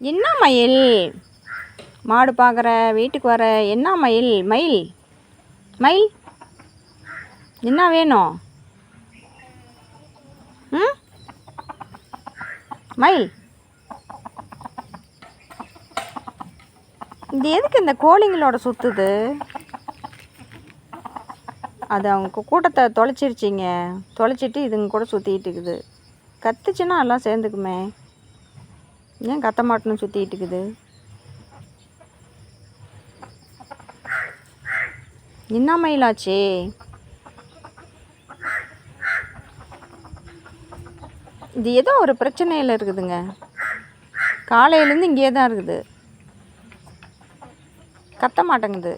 என்ன மயில்? மாடு பார்க்குற வீட்டுக்கு வர என்ன மயில்? மயில்? மயில்? என்ன வேணும்? ம்? மயில்? இது எதுக்கு இந்த கோழிங்களோட சுற்றுது அது அவங்க கூட்டத்தை தொலைச்சிருச்சிங்க. தொலைச்சிட்டு இதுங்க கூட சுற்றிக்கிட்டு இருக்குது. கத்துச்சுன்னா எல்லாம் சேர்ந்துக்குமே. ஏன் கத்த மாட்டேன்னு சுற்றிட்டு இருக்குது? என்ன மயிலாச்சு இது ஏதோ ஒரு பிரச்சனையில் இருக்குதுங்க. காலையிலேருந்து இங்கேயே தான் இருக்குது. கத்த மாட்டேங்குது.